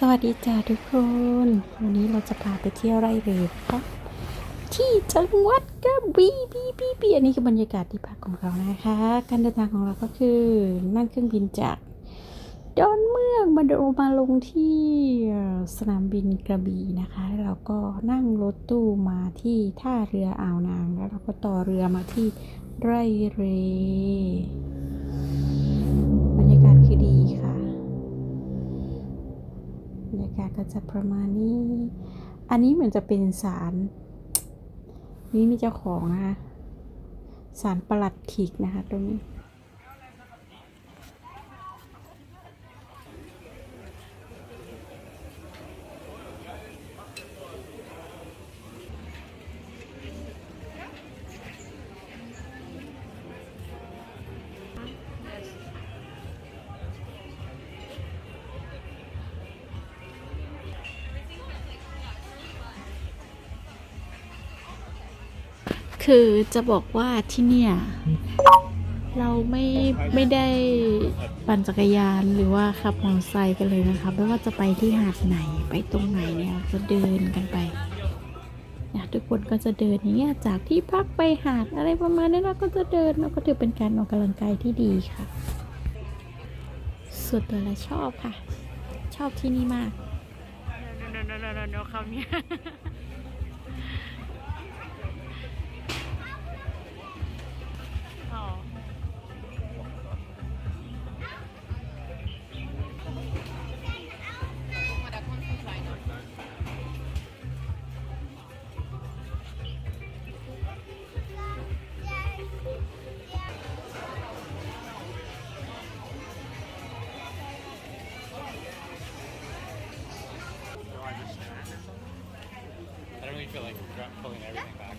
สวัสดีจ้าทุกคน วันนี้เราจะพาไปเที่ยวไร่เรยครับที่จังหวัดกระบี่บีบีบีอันนี้คือบรรยากาศที่พักของเรานะคะ การเดินทางของเราก็คือนั่งเครื่องบินจากดอนเมืองมาดมาลงที่สนามบินกระบี่นะคะแล้วเราก็นั่งรถตู้มาที่ท่าเรืออ่าวนางแล้วเราก็ต่อเรือมาที่ไร่เร กาศก็จะประมาณนี้ อันนี้เหมือนจะเป็นสาร นี่มีเจ้าของนะคะ สารประหลัดขิกนะคะตรงนี้ คือจะบอกว่าที่เนี่ย เราไม่ไม่ได้ปั่นจักรยานหรือว่าขับมอเตอร์ไซค์กันเลยนะคะไม่ว่าจะไปที่หาดไหนไปตรงไหนเนี่ยเราจะเดินกันไปนี่ยทุกคนก็จะเดินอย่างเงี้ยจากที่พักไปหาดอะไรประมาณนี้เราก็จะเดินเราก็ถือเป็นการออกกำลังกายที่ดีค่ะส่วนตัวเราชอบค่ะ ชอบที่นี่มาก no no no no no no คำเนี้ย I don't really feel like pulling everything back.